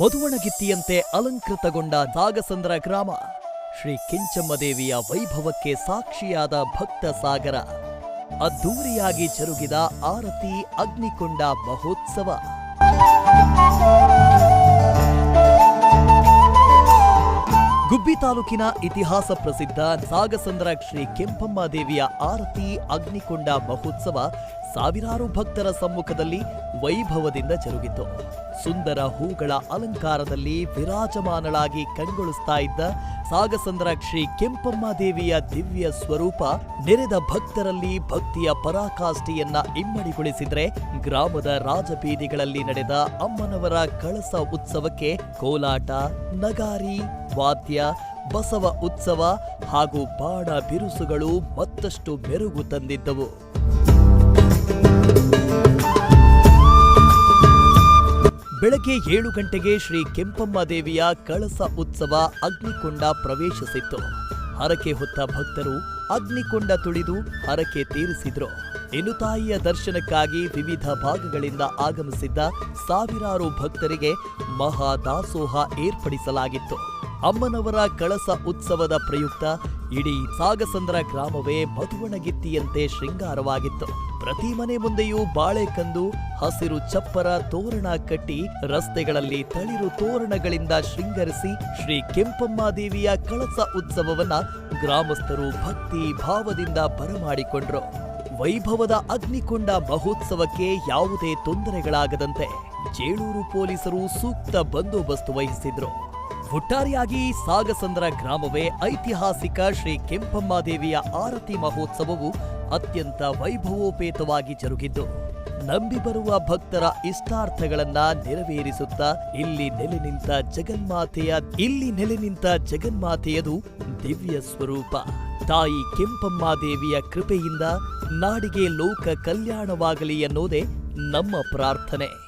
ಮಧುವಣಗಿತ್ತಿಯಂತೆ ಅಲಂಕೃತಗೊಂಡ ನಾಗಸಂದ್ರ ಗ್ರಾಮ, ಶ್ರೀ ಕೆಂಚಮ್ಮ ದೇವಿಯ ವೈಭವಕ್ಕೆ ಸಾಕ್ಷಿಯಾದ ಭಕ್ತ ಸಾಗರ. ಅದ್ದೂರಿಯಾಗಿ ಜರುಗಿದ ಆರತಿ ಅಗ್ನಿಕೊಂಡ ಮಹೋತ್ಸವ. ಗುಬ್ಬಿ ತಾಲೂಕಿನ ಇತಿಹಾಸ ಪ್ರಸಿದ್ಧ ನಾಗಸಂದ್ರ ಶ್ರೀ ಕೆಂಪಮ್ಮ ದೇವಿಯ ಆರತಿ ಅಗ್ನಿಕೊಂಡ ಮಹೋತ್ಸವ ಸಾವಿರಾರು ಭಕ್ತರ ಸಮ್ಮುಖದಲ್ಲಿ ವೈಭವದಿಂದ ಜರುಗಿತು. ಸುಂದರ ಹೂಗಳ ಅಲಂಕಾರದಲ್ಲಿ ವಿರಾಜಮಾನಳಾಗಿ ಕಣ್ಗೊಳಿಸ್ತಾ ಇದ್ದ ಸಾಗಸಂದ್ರ ಶ್ರೀ ಕೆಂಪಮ್ಮ ದೇವಿಯ ದಿವ್ಯ ಸ್ವರೂಪ ನೆರೆದ ಭಕ್ತರಲ್ಲಿ ಭಕ್ತಿಯ ಪರಾಕಾಷ್ಠೆಯನ್ನ ಇಮ್ಮಡಿಗೊಳಿಸಿದ್ರೆ ಗ್ರಾಮದ ರಾಜಬೀದಿಗಳಲ್ಲಿ ನಡೆದ ಅಮ್ಮನವರ ಕಳಸ ಉತ್ಸವಕ್ಕೆ ಕೋಲಾಟ, ನಗಾರಿ, ವಾದ್ಯ, ಬಸವ ಉತ್ಸವ ಹಾಗೂ ಬಾಣ ಬಿರುಸುಗಳು ಮತ್ತಷ್ಟು ಮೆರುಗು ತಂದಿದ್ದವು. ಬೆಳಗ್ಗೆ ಏಳು ಗಂಟೆಗೆ ಶ್ರೀ ಕೆಂಪಮ್ಮ ದೇವಿಯ ಕಳಸ ಉತ್ಸವ ಅಗ್ನಿಕೊಂಡ ಪ್ರವೇಶಿಸಿತ್ತು. ಹರಕೆ ಹೊತ್ತ ಭಕ್ತರು ಅಗ್ನಿಕೊಂಡ ತುಳಿದು ಹರಕೆ ತೀರಿಸಿದ್ರು. ಇನ್ನು ತಾಯಿಯ ದರ್ಶನಕ್ಕಾಗಿ ವಿವಿಧ ಭಾಗಗಳಿಂದ ಆಗಮಿಸಿದ್ದ ಸಾವಿರಾರು ಭಕ್ತರಿಗೆ ಮಹಾದಾಸೋಹ ಏರ್ಪಡಿಸಲಾಗಿತ್ತು. ಅಮ್ಮನವರ ಕಳಸ ಉತ್ಸವದ ಪ್ರಯುಕ್ತ ಇಡೀ ಸಾಗಸಂದ್ರ ಗ್ರಾಮವೇ ಮಧುವಣಗಿತ್ತಿಯಂತೆ ಶೃಂಗಾರವಾಗಿತ್ತು. ಪ್ರತಿ ಮನೆ ಮುಂದೆಯೂ ಬಾಳೆಕಂದು ಹಸಿರು ಚಪ್ಪರ ತೋರಣ ಕಟ್ಟಿ, ರಸ್ತೆಗಳಲ್ಲಿ ತಳಿರು ತೋರಣಗಳಿಂದ ಶೃಂಗರಿಸಿ ಶ್ರೀ ಕೆಂಪಮ್ಮ ದೇವಿಯ ಕಳಸ ಉತ್ಸವವನ್ನ ಗ್ರಾಮಸ್ಥರು ಭಕ್ತಿ ಭಾವದಿಂದ ಬರಮಾಡಿಕೊಂಡ್ರು. ವೈಭವದ ಅಗ್ನಿಕೊಂಡ ಮಹೋತ್ಸವಕ್ಕೆ ಯಾವುದೇ ತೊಂದರೆಗಳಾಗದಂತೆ ಜೇಳೂರು ಪೊಲೀಸರು ಸೂಕ್ತ ಬಂದೋಬಸ್ತ್ ವಹಿಸಿದ್ರು. ಒಟ್ಟಾರೆಯಾಗಿ ಸಾಗಸಂದ್ರ ಗ್ರಾಮವೇ ಐತಿಹಾಸಿಕ ಶ್ರೀ ಕೆಂಪಮ್ಮ ದೇವಿಯ ಆರತಿ ಮಹೋತ್ಸವವು ಅತ್ಯಂತ ವೈಭವೋಪೇತವಾಗಿ ಜರುಗಿದ್ದು ನಂಬಿ ಬರುವ ಭಕ್ತರ ಇಷ್ಟಾರ್ಥಗಳನ್ನ ನೆರವೇರಿಸುತ್ತಾ ಇಲ್ಲಿ ನೆಲೆ ನಿಂತ ಜಗನ್ಮಾತೆಯ, ಇಲ್ಲಿ ನೆಲೆ ನಿಂತ ಜಗನ್ಮಾತೆಯದು ದಿವ್ಯ ಸ್ವರೂಪ. ತಾಯಿ ಕೆಂಪಮ್ಮ ದೇವಿಯ ಕೃಪೆಯಿಂದ ನಾಡಿಗೆ ಲೋಕ ಕಲ್ಯಾಣವಾಗಲಿ ಎನ್ನುವುದೇ ನಮ್ಮ ಪ್ರಾರ್ಥನೆ.